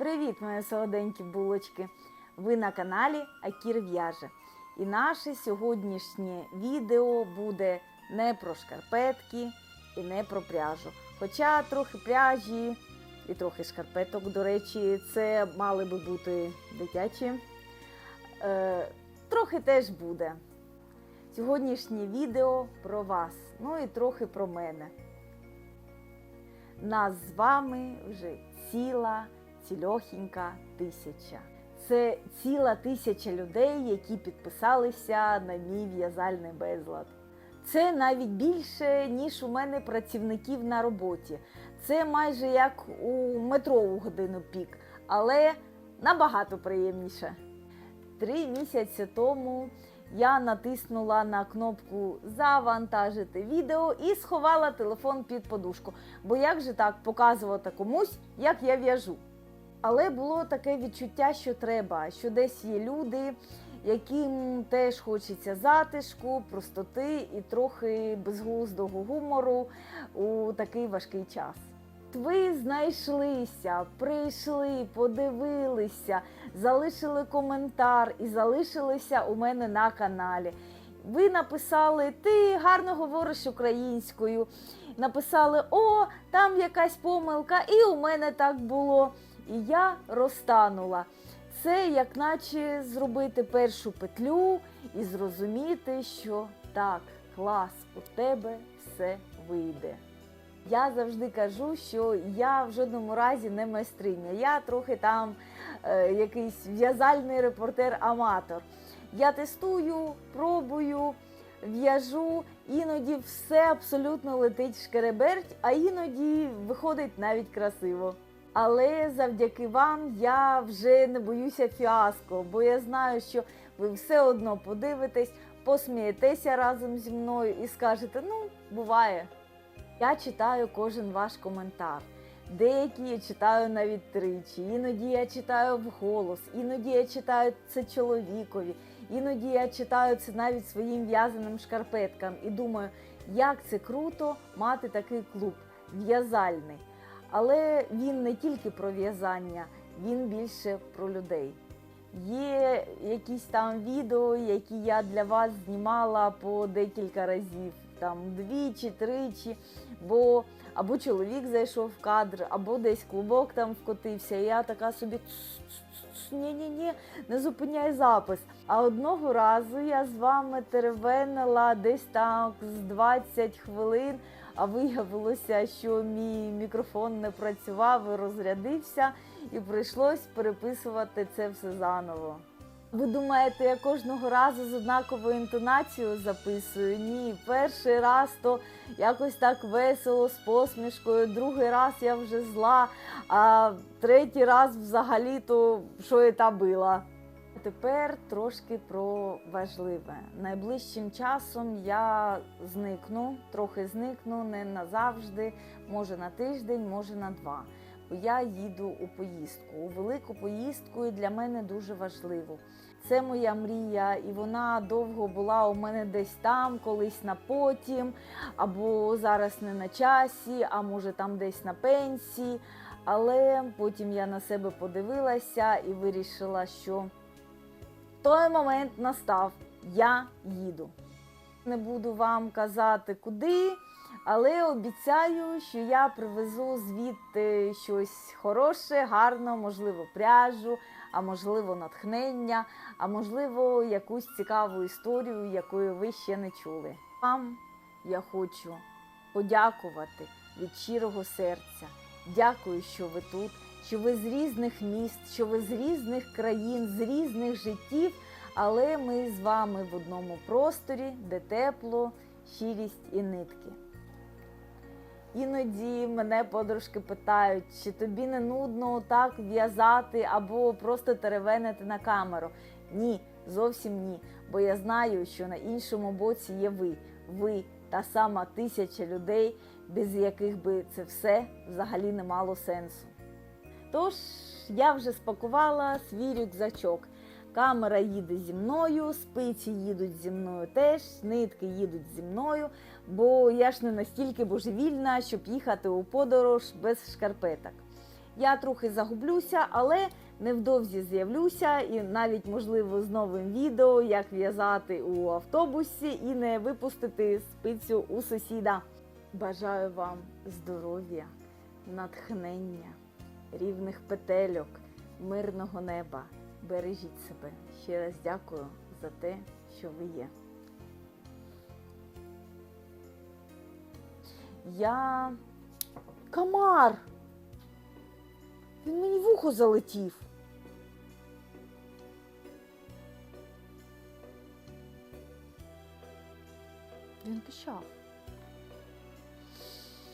Привіт, мої солоденькі булочки! Ви на каналі Акір В'яже. І наше сьогоднішнє відео буде не про шкарпетки і не про пряжу. Хоча трохи пряжі і трохи шкарпеток, до речі, це мали би бути дитячі. Е, трохи теж буде. Сьогоднішнє відео про вас, ну і трохи про мене. Нас з вами вже ціла, цільохінька тисяча. Це ціла тисяча людей, які підписалися на мій в'язальний безлад. Це навіть більше, ніж у мене працівників на роботі. Це майже як у метро у годину пік, але набагато приємніше. Три місяці тому я натиснула на кнопку Завантажити відео і сховала телефон під подушку. Бо як же так показувати комусь, як я в'яжу? Але було таке відчуття, що треба, що десь є люди, яким теж хочеться затишку, простоти і трохи безглуздого гумору у такий важкий час. Ви знайшлися, прийшли, подивилися, залишили коментар і залишилися у мене на каналі. Ви написали, ти гарно говориш українською. Написали, о, там якась помилка, і у мене так було. І я розтанула. Це як наче зробити першу петлю і зрозуміти, що так, клас, у тебе все вийде. Я завжди кажу, що я в жодному разі не майстриня. Я трохи там е, якийсь в'язальний репортер-аматор. Я тестую, пробую, в'яжу, іноді все абсолютно летить шкереберть, а іноді виходить навіть красиво. Але завдяки вам я вже не боюся фіаско, бо я знаю, що ви все одно подивитесь, посмієтеся разом зі мною і скажете: ну, буває. Я читаю кожен ваш коментар. Деякі я читаю навіть тричі, іноді я читаю вголос, іноді я читаю це чоловікові, іноді я читаю це навіть своїм в'язаним шкарпеткам і думаю, як це круто мати такий клуб в'язальний. Але він не тільки про в'язання, він більше про людей. Є якісь там відео, які я для вас знімала по декілька разів, там двічі, тричі, бо або чоловік зайшов в кадр, або десь клубок там вкотився. І я така собі ні-ні-ні, не зупиняй запис. А одного разу я з вами теревенила десь так з 20 хвилин, а виявилося, що мій мікрофон не працював і розрядився, і прийшлось переписувати це все заново. Ви думаєте, я кожного разу з однаковою інтонацією записую? Ні, перший раз то якось так весело, з посмішкою, другий раз я вже зла, а третій раз взагалі то що і та била. Тепер трошки про важливе. Найближчим часом я зникну, трохи зникну, не назавжди, може на тиждень, може на два. Я їду у поїздку. У велику поїздку і для мене дуже важливо. Це моя мрія, і вона довго була у мене десь там, колись на потім, або зараз не на часі, а може там десь на пенсії. Але потім я на себе подивилася і вирішила, що той момент настав. Я їду. Не буду вам казати куди, але обіцяю, що я привезу звідти щось хороше, гарно, можливо, пряжу, а можливо, натхнення, а можливо, якусь цікаву історію, якої ви ще не чули. Вам я хочу подякувати від щирого серця. Дякую, що ви тут, що ви з різних міст, що ви з різних країн, з різних життів, але ми з вами в одному просторі, де тепло, щирість і нитки. Іноді мене подружки питають, чи тобі не нудно так в'язати або просто теревенити на камеру. Ні, зовсім ні. Бо я знаю, що на іншому боці є ви. Ви та сама тисяча людей, без яких би це все взагалі не мало сенсу. Тож я вже спакувала свій рюкзачок. Камера їде зі мною, спиці їдуть зі мною теж, нитки їдуть зі мною, бо я ж не настільки божевільна, щоб їхати у подорож без шкарпеток. Я трохи загублюся, але невдовзі з'явлюся і навіть можливо з новим відео, як в'язати у автобусі і не випустити спицю у сусіда. Бажаю вам здоров'я, натхнення, рівних петельок, мирного неба. Бережіть себе. Ще раз дякую за те, що ви є. Я комар. Він мені в ухо залетів. Він пішов.